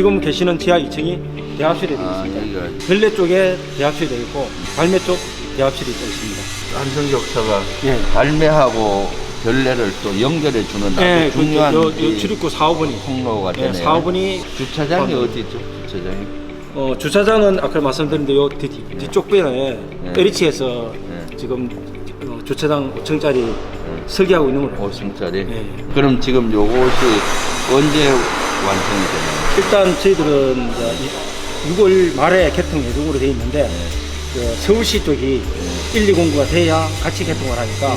지금 계시는 지하 2층이 대합실이 되어 아, 있습니다. 여기가 별내 쪽에 대합실이 되어 있고 발매 쪽 대합실이 또 있습니다. 한성격차가 예. 발매하고 별내를 또 연결해 주는 아주 네, 중요한 그, 요, 요 이 출입구 4호번이 통로가 예, 되네요. 4호번이 주차장이 어, 어디 있죠? 주차장이? 어, 주차장은 아까 말씀드린 요 뒤, 뒤- 뒤쪽 변에 네. LH에서 네. 지금 어, 주차장 5층짜리 설계하고 있는 걸로 알고 5층짜리. 네. 그럼 지금 요것이 언제 완성이 되나요? 일단 저희들은 이제 이- 6월 말에 개통 예정으로 되어 있는데 그 서울시 쪽이 1, 2공구가 돼야 같이 개통을 하니까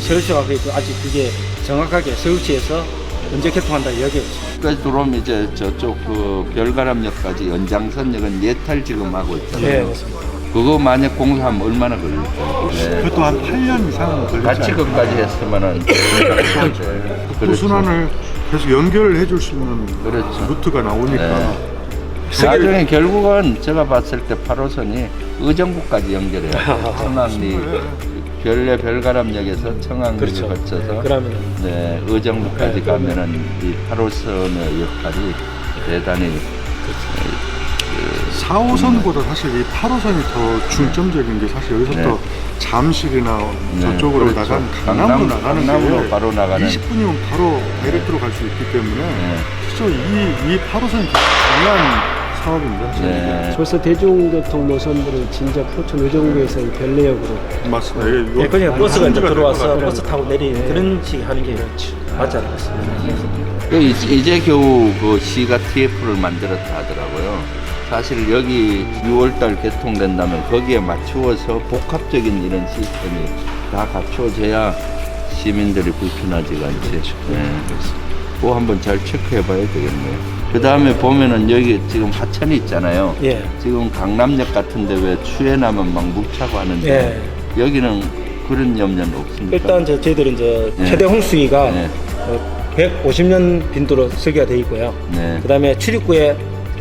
서울시가 그래도 아직 그게 정확하게 서울시에서 언제 개통한다 이야기가 있습니다. 끝까지 들어오면 이제 저쪽 그 별가람역까지 연장선역은 예탈 지금 하고 있잖아요. 맞습니다. 그거 만약 공사하면 얼마나 걸릴까요? 네. 그것도 한 8년 이상은 걸리지 같이 않을까. 끝까지 했으면은 그렇죠. 부순환을 계속 연결을 해줄 수 있는 그렇죠. 루트가 나오니까 네. 나중에 결국은 제가 봤을 때 8호선이 의정부까지 연결해요. 청량리 별내 별가람역에서 청량리를 그렇죠. 거쳐서 그러면은 네, 의정부까지 네, 그러면- 가면은 이 8호선의 역할이 대단히 4호선보다 사실 이 8호선이 더 중점적인 게 사실 여기서부터 네. 잠실이나 네, 저쪽으로 그렇죠. 나가는 강남, 강남으로 나가는 강남으로 게 바로 나가는 20분이면 바로 다이렉트로 갈 수 있기 때문에 네. 실제로 이, 이 8호선이 되게 중요한 사업입니다. 사실 네. 벌써 대중교통 노선들은 진짜 포천 의정부에서 이 별내역으로. 맞습니다. 이게 요- 예, 그냥 버스가 이제 들어와서. 버스 타고 내리는 그런 식이 하는 게 맞지 않을까 싶습니다. 그 이제, 이제 겨우 그 시가 TF를 만들었다 하더라고요. 사실 여기 6월달 개통된다면 거기에 맞추어서 복합적인 이런 시스템이 다 갖추어져야 시민들이 불편하지가 않지. 네. 그거 한번 잘 체크해 봐야 되겠네요. 그 다음에 보면은 여기 지금 하천이 있잖아요. 예. 지금 강남역 같은데 왜 추에 나면 막 묵차고 하는데 여기는 그런 염려는 없습니까? 일단 저, 저희들은 이제 네. 최대 홍수위가 네. 어, 150년 빈도로 설계가 되어 있고요. 네. 그다음에 출입구에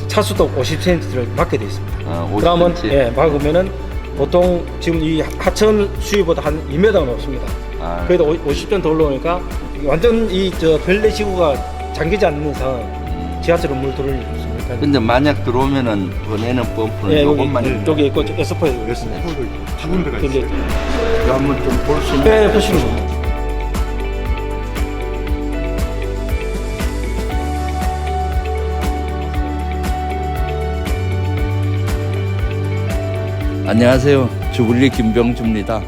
차수도 50cm를 막게 되어 있습니다. 아, 50cm? 그러면 예, 막으면은 보통 지금 이 하천 수위보다 한 2m가 넘습니다. 아, 그래도 50전 더 올라오니까 완전 이 저 별내 지구가 잠기지 않는 이상 음. 지하철은 물 들어올 수 있습니다. 근데 만약 들어오면은 보내는 펌프는 예, 여기 요것만 있는 여기 있고 에스퍼에 있습니다. 에스포도 있고 두 군데가 근데 있어요. 이거 한번 좀 볼 수 있는 네, 보시면 됩니다. 안녕하세요. 주불리 김병주입니다.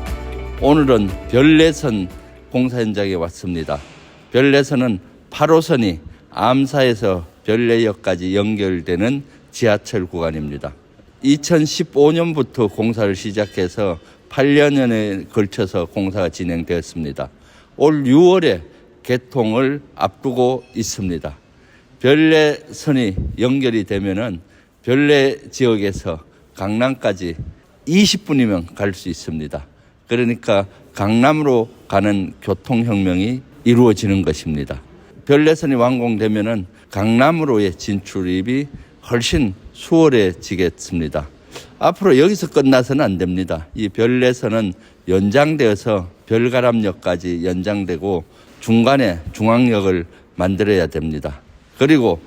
오늘은 별내선 공사 현장에 왔습니다. 별내선은 8호선이 암사에서 별내역까지 연결되는 지하철 구간입니다. 2015년부터 공사를 시작해서 8년에 걸쳐서 공사가 진행되었습니다. 올 6월에 개통을 앞두고 있습니다. 별내선이 연결이 되면은 별내 지역에서 강남까지 20분이면 갈 수 있습니다. 그러니까 강남으로 가는 교통혁명이 이루어지는 것입니다. 별내선이 완공되면은 강남으로의 진출입이 훨씬 수월해지겠습니다. 앞으로 여기서 끝나서는 안 됩니다. 이 별내선은 연장되어서 별가람역까지 연장되고 중간에 중앙역을 만들어야 됩니다. 그리고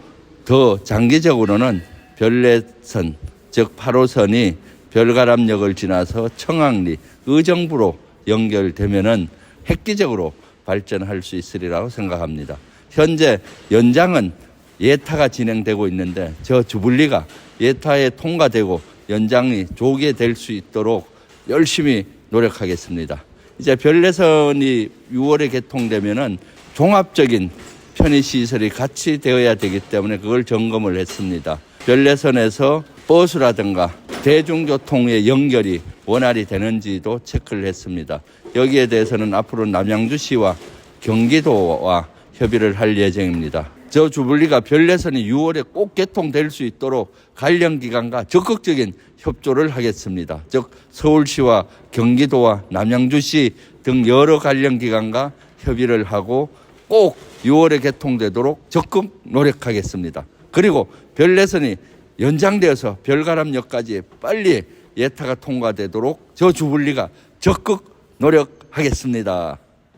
더 장기적으로는 별내선, 즉 8호선이 별가람역을 지나서 청항리, 의정부로 연결되면은 획기적으로 발전할 수 있으리라고 생각합니다. 현재 연장은 예타가 진행되고 있는데 저 주불리가 예타에 통과되고 연장이 조기에 될 수 있도록 열심히 노력하겠습니다. 이제 별내선이 6월에 개통되면은 종합적인 편의 시설이 같이 되어야 되기 때문에 그걸 점검을 했습니다. 별내선에서 버스라든가 대중교통의 연결이 원활히 되는지도 체크를 했습니다. 여기에 대해서는 앞으로 남양주시와 경기도와 협의를 할 예정입니다. 저 주불리가 별내선이 6월에 꼭 개통될 수 있도록 관련 기관과 적극적인 협조를 하겠습니다. 즉 서울시와 경기도와 남양주시 등 여러 관련 기관과 협의를 하고 꼭 6월에 개통되도록 적극 노력하겠습니다. 그리고 별내선이 연장되어서 별가람역까지 빨리 예타가 통과되도록 저 주불리가 적극 노력하겠습니다.